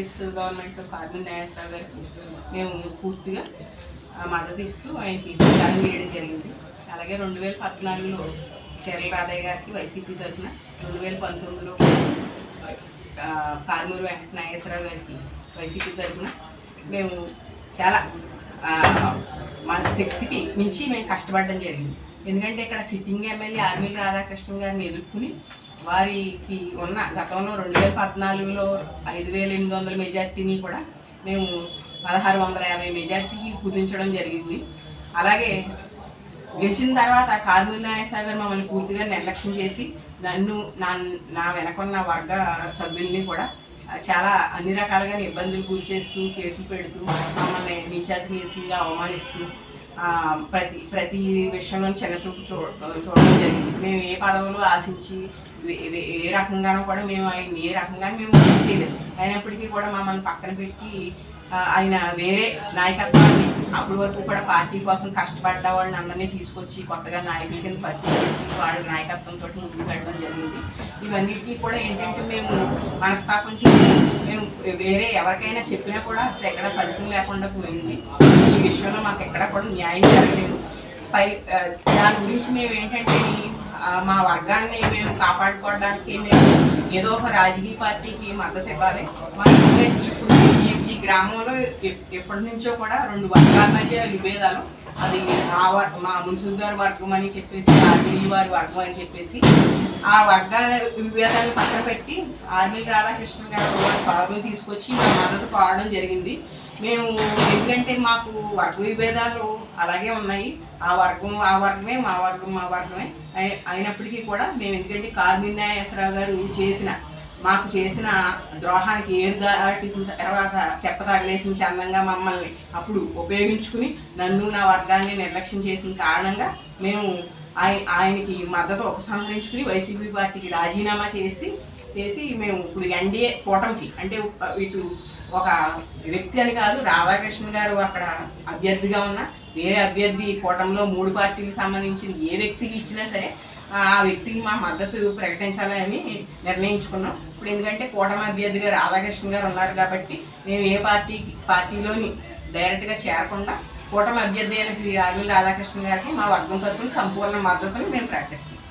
Congress government కార్మిక న్యాయశ్రావు గారికి మేము పూర్తిగా మద్దతు ఇస్తూ ఆయనకి ప్రచారం చేయడం జరిగింది. అలాగే రెండు వేల పద్నాలుగులో చీరల రాధయ్య గారికి వైసీపీ తరఫున రెండు వేల పంతొమ్మిదిలో పార్మూరు వెంకట నాగేశ్వరరావు గారికి వైసీపీ తరఫున మేము చాలా మన శక్తికి మించి మేము కష్టపడడం జరిగింది. ఎందుకంటే ఇక్కడ సిట్టింగ్ ఎమ్మెల్యే ఆర్మీ రాధాకృష్ణ గారిని ఎదుర్కొని వారికి ఉన్న గతంలో రెండు వేల పద్నాలుగులో ఐదు వేల ఎనిమిది వందల మెజార్టీని కూడా మేము పదహారు వందల యాభై మెజార్టీకి కుదించడం జరిగింది. అలాగే గెలిచిన తర్వాత కార్మిక నాయసాగర్ మమ్మల్ని పూర్తిగా నిర్లక్ష్యం చేసి నన్ను నా నా వెనకున్న వర్గ సభ్యుల్ని కూడా చాలా అన్ని రకాలుగా ఇబ్బందులు గురి చేస్తూ కేసులు పెడుతూ మమ్మల్ని నీచాతీయంగా అవమానిస్తూ ప్రతి ప్రతి విషయంలో చిన్న చూపు చూ చూడడం జరిగింది. మేము ఏ పదవులు ఆశించి ఏ- రకంగానూ కూడా మేము ఆయన ఏ రకంగానూ మేము చేయలేదు. అయినప్పటికీ కూడా మమ్మల్ని పక్కన పెట్టి ఆయన వేరే నాయకత్వాన్ని అప్పటి వరకు కూడా పార్టీ కోసం కష్టపడ్డ వాళ్ళని అందరినీ తీసుకొచ్చి కొత్తగా నాయకుల కింద పరిచయం చేసి వాళ్ళ నాయకత్వంతో ముందుకు పెట్టడం జరిగింది. ఇవన్నిటికీ కూడా ఏంటంటే మేము మనస్తాపం చెంది మేము వేరే ఎవరికైనా చెప్పినా కూడా అసలు ఎక్కడ ఫలితం లేకుండా పోయింది. ఈ విషయంలో మాకు ఎక్కడ కూడా న్యాయం జరగలేదు. పై దాని గురించి మేము ఏంటంటే మా వర్గాన్ని మేము కాపాడుకోవడానికి మేము ఏదో ఒక రాజకీయ పార్టీకి మద్దతు ఇవ్వాలి. ఇప్పుడు ఈ గ్రామంలో ఎప్- ఎప్పటి నుంచో కూడా రెండు వర్గాల మధ్య విభేదాలు. అది ఆ వర్గ మా మున్సిపల్ గారి వర్గం అని చెప్పేసి ఆర్మీ వారి వర్గం అని చెప్పేసి ఆ వర్గాల విభేదాన్ని పక్కన పెట్టి ఆర్మీ రాధాకృష్ణ గారు స్వరం తీసుకొచ్చి మా మద్దతు కోరడం జరిగింది. మేము ఎందుకంటే మాకు వర్గ విభేదాలు అలాగే ఉన్నాయి. ఆ వర్గం ఆ వర్గమే మా వర్గం మా వర్గమే. అయినప్పటికీ కూడా మేము ఎందుకంటే కార్మిన్యాయసరావు గారు చేసిన మాకు చేసిన ద్రోహానికి ఏరు దాటిన తర్వాత తెప్ప తగిలేసిన చందంగా మమ్మల్ని అప్పుడు ఉపయోగించుకుని నన్ను నా వర్గాన్ని నిర్లక్ష్యం చేసిన కారణంగా మేము ఆయ ఆయనకి మద్దతు ఉపసంహరించుకుని వైసీపీ పార్టీకి రాజీనామా చేసి చేసి మేము ఇప్పుడు ఎన్డీఏ కూటమికి అంటే ఇటు ఒక వ్యక్తి అని కాదు రాధాకృష్ణ గారు అక్కడ అభ్యర్థిగా ఉన్న వేరే అభ్యర్థి కూటమిలో మూడు పార్టీలకు సంబంధించిన ఏ వ్యక్తికి ఇచ్చినా సరే ఆ వ్యక్తికి మా మద్దతు ప్రకటించాలని నిర్ణయించుకున్నాం. ఇప్పుడు ఎందుకంటే కూటమి అభ్యర్థిగా రాధాకృష్ణ గారు ఉన్నారు కాబట్టి మేము ఏ పార్టీ పార్టీలోని డైరెక్ట్గా చేరకుండా కూటమి అభ్యర్థి అయిన శ్రీ ఆర్వి రాధాకృష్ణ గారికి మా వర్గం తరఫున సంపూర్ణ మద్దతుని మేము ప్రకటిస్తున్నాం.